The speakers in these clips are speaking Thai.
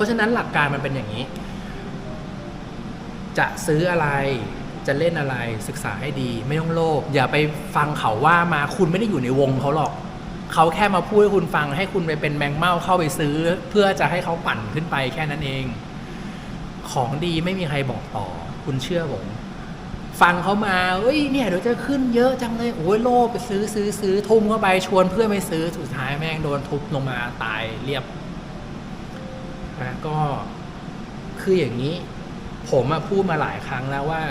ราะฉะนั้นหลักการมันเป็นอย่างนี้ จะซื้ออะไรจะเล่นอะไรศึกษาให้ดี ไม่ต้องโลภอย่าไปฟังเขาว่ามาคุณไม่ได้อยู่ในวงเขาหรอก เขาแค่มาพูดให้คุณฟังให้คุณไปเป็นแมงเม่าเข้าไปซื้อ เพื่อจะให้เขาปั่นขึ้นไปแค่นั้นเอง ของดีไม่มีใครบอกต่อ คุณเชื่อผมฟังเขามาเอ้ยเนี่ยเดี๋ยวจะขึ้นเยอะจังเลยโอ้ยโลภไปซื้อซื้อซื้อทุ่มเข้าไปชวนเพื่อนไปซื้อสุดท้ายแม่งโดนทุบลงมาตายเรียบ นะก็คืออย่างนี้ ผมพูดมาหลายครั้งแล้วว่า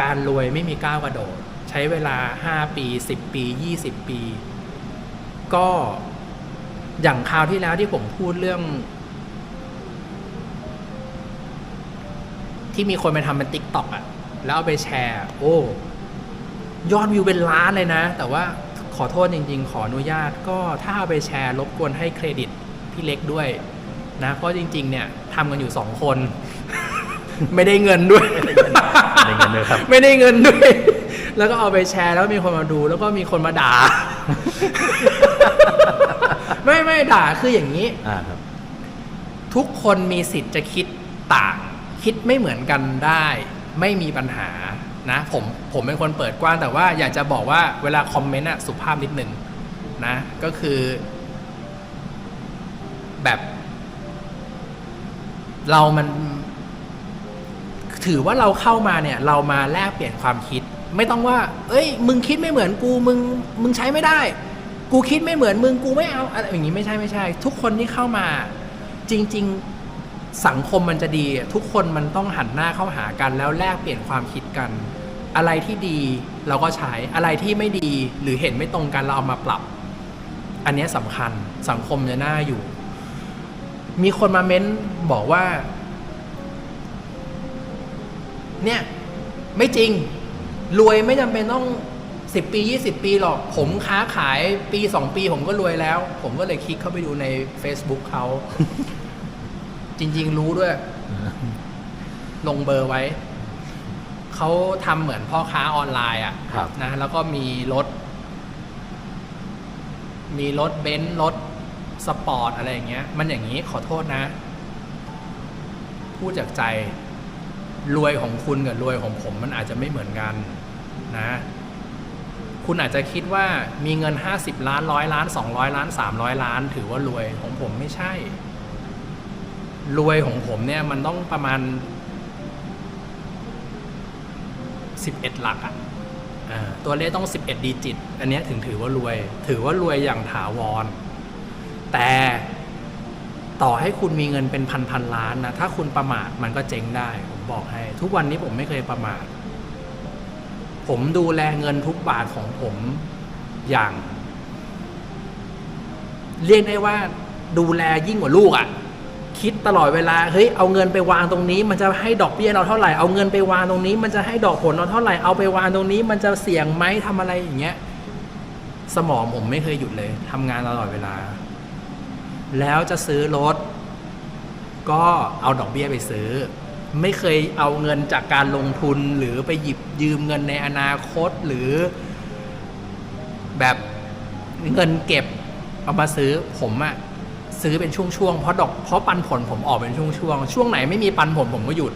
การรวยไม่มีก้าวกระโดด ใช้เวลาห้าปีสิบปียี่สิบปี ก็อย่างคราวที่แล้วที่ผมพูดเรื่อง ที่มีคนไปทำเป็นติ๊กต็อกอะแล้วเอาไปแชร์ โอ้ ยอดวิวเป็นล้านเลยนะ แต่ว่าขอโทษจริง ๆ ขออนุญาตก็ถ้าเอาไปแชร์รบกวนให้เครดิตพี่เล็กด้วย นะเพราะจริง ๆ เนี่ยทำกันอยู่สองคน ไม่ได้เงินด้วย ไม่ได้เงินด้วยครับ ไม่ได้เงินด้วย แล้วก็เอาไปแชร์แล้วมีคนมาดูแล้วก็มีคนมาด่า ไม่ไม่ด่าคืออย่างนี้ อ่าครับ ทุกคนมีสิทธิ์จะคิดต่าง คิดไม่เหมือนกันได้ ไม่มีปัญหานะผมผมเป็นคนเปิดกว้างแต่ว่าอยากจะบอกว่าเวลาคอมเมนต์อะสุภาพนิดนึงนะ ก็คือ แบบ เรามันถือว่าเราเข้ามาเนี่ย เรามาแลกเปลี่ยนความคิด ไม่ต้องว่า เอ้ย มึงคิดไม่เหมือนกูมึงมึงใช้ไม่ได้ กูคิดไม่เหมือนมึงกูไม่เอาอะไรอย่างนี้ไม่ใช่ไม่ใช่ ทุกคนที่เข้ามา จริง ๆสังคมมันจะดี ทุกคนมันต้องหันหน้าเข้าหากัน แล้วแลกเปลี่ยนความคิดกัน อะไรที่ดีเราก็ใช้อะไรที่ไม่ดีหรือเห็นไม่ตรงกันเราเอามาปรับ อันนี้สำคัญสังคมจะน่าอยู่ มีคนมาเม้นบอกว่า เนี่ย ไม่จริง รวยไม่จำเป็นต้องสิบปียี่สิบปีหรอก ผมค้าขายปีสองปีผมก็รวยแล้ว ผมก็เลยคลิกเข้าไปดูใน Facebook เขา จริง ๆ รู้ด้วย ลงเบอร์ไว้ เขาทำเหมือนพ่อค้าออนไลน์อะครับนะ แล้วก็มีรถ มีรถเบนซ์รถ สปอร์ตอะไรอย่างเงี้ย มันอย่างนี้ขอโทษนะ พูดจากใจรวยของคุณกับรวยของผมมันอาจจะไม่เหมือนกันนะ คุณอาจจะคิดว่ามีเงิน 50 ล้านร้อยล้าน 200 ล้าน 300 ล้าน ถือว่ารวยของผมไม่ใช่ รวยของผมเนี่ยมันต้องประมาณ 11 หลักอะอ่าตัวเลขต้อง 11 ดิจิต อันนี้ถึงถือว่ารวย ถือว่ารวยอย่างถาวร แต่ต่อให้คุณมีเงินเป็นพันพันล้านนะ ถ้าคุณประมาทมันก็เจ๊งได้ ผมบอกให้ ทุกวันนี้ผมไม่เคยประมาท ผมดูแลเงินทุกบาทของผมอย่าง เรียกได้ว่าดูแลยิ่งกว่าลูกอะ่ะ คิดตลอดเวลา เฮ้ย เอาเงินไปวางตรงนี้ มันจะให้ดอกเบี้ยเราเท่าไหร่ เอาเงินไปวางตรงนี้ มันจะให้ดอกผลเราเท่าไหร่ เอาไปวางตรงนี้ มันจะเสี่ยงไหมทำอะไรอย่างเงี้ย สมองผมไม่เคยหยุดเลยทำงานตลอดเวลา แล้วจะซื้อรถ ก็เอาดอกเบี้ยไปซื้อ ไม่เคยเอาเงินจากการลงทุนหรือไปหยิบยืมเงินในอนาคตหรือ แบบเงินเก็บเอามาซื้อผมอะซื้อเป็นช่วงๆเพราะดอกเพราะปันผลผมออกเป็นช่วงๆช่วงไหนไม่มีปันผลผมก็หยุด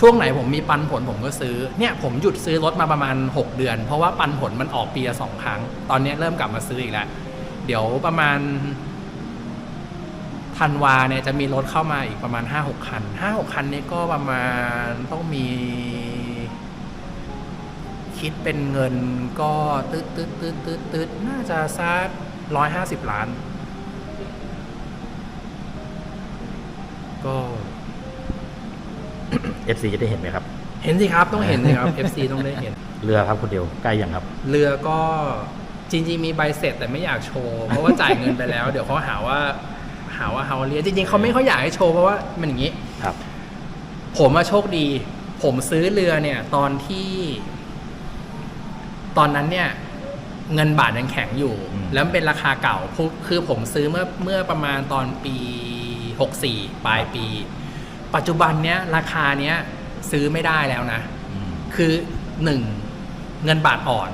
ช่วงไหนผมมีปันผลผมก็ซื้อเนี่ยผมหยุดซื้อรถมาประมาณ 6 เดือน เพราะว่าปันผลมันออกปีละสองครั้ง ตอนนี้เริ่มกลับมาซื้ออีกแล้ว เดี๋ยวประมาณ ธันวาเนี่ยจะมีรถเข้ามาอีกประมาณ 5-6 คัน 5-6 คันนี้ก็ประมาณต้องมี คิดเป็นเงินก็ตืดตืดตืดตืดตืดน่าจะสักร้อยห้าสิบล้าน ก็ FC จะได้เห็นไหมครับ เห็นสิครับต้องเห็นสิครับ FC ต้องได้เห็น เรือครับคุณเดียวใกล้ยังครับ เรือก็จริงๆมีใบเสร็จแต่ไม่อยากโชว์ เพราะว่าจ่ายเงินไปแล้ว เดี๋ยวเขาหาว่า หาว่าเฮาเรียจริงๆเขาไม่เขาอยากให้โชว์เพราะว่ามันอย่างนี้ครับ ผมอะโชคดี ผมซื้อเรือเนี่ย ตอนที่ ตอนนั้นเนี่ย เงินบาทยังแข็งอยู่อืมแล้วมันเป็นราคาเก่าคือคือผมซื้อเมื่อเมื่อประมาณตอนปีหกสี่ปลายปี ปัจจุบันเนี้ยราคาเนี้ยซื้อไม่ได้แล้วนะอืมคือหนึ่งเงินบาทอ่อน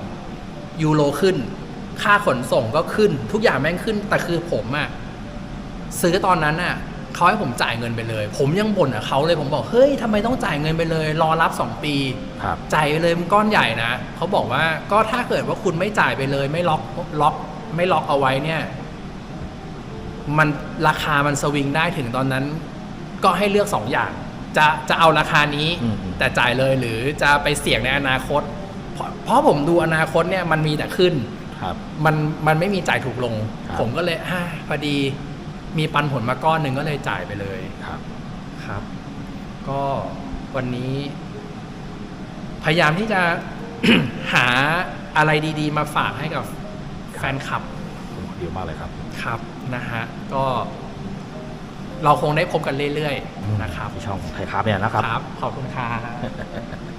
ยูโรขึ้น ค่าขนส่งก็ขึ้น ทุกอย่างแม่งขึ้น แต่คือผมอะ ซื้อตอนนั้นอะเขาให้ผมจ่ายเงินไปเลย ผมยังบ่นกับเขาเลยผมบอกเฮ้ยทำไมต้องจ่ายเงินไปเลย รอรับ 2 ปี ครับ จ่ายไปเลยมันก้อนใหญ่นะเขาบอกว่าก็ถ้าเกิดว่าคุณไม่จ่ายไปเลย ไม่ล็อกล็อก ไม่ล็อกเอาไว้เนี่ย มันราคามันสวิงได้ถึงตอนนั้น ก็ให้เลือกสองอย่าง จะจะเอาราคานี้อืมอืม แต่จ่ายเลยหรือจะไปเสี่ยงในอนาคต เพราะเพราะผมดูอนาคตเนี่ยมันมีแต่ขึ้น ครับ มันมันไม่มีจ่ายถูกลง ครับ ผมก็เลยอ่าพอดี มีปันผลมาก้อนหนึ่งก็เลยจ่ายไปเลยครับครับ ก็วันนี้ พยายามที่จะ หาอะไรดี ๆ มาฝากให้กับแฟนคลับดีมากเลยครับครับนะฮะก็ เราคงได้พบกันเรื่อยๆนะครับที่ช่องไทยครับเนี่ยนะครับ ครับ ขอบคุณครับ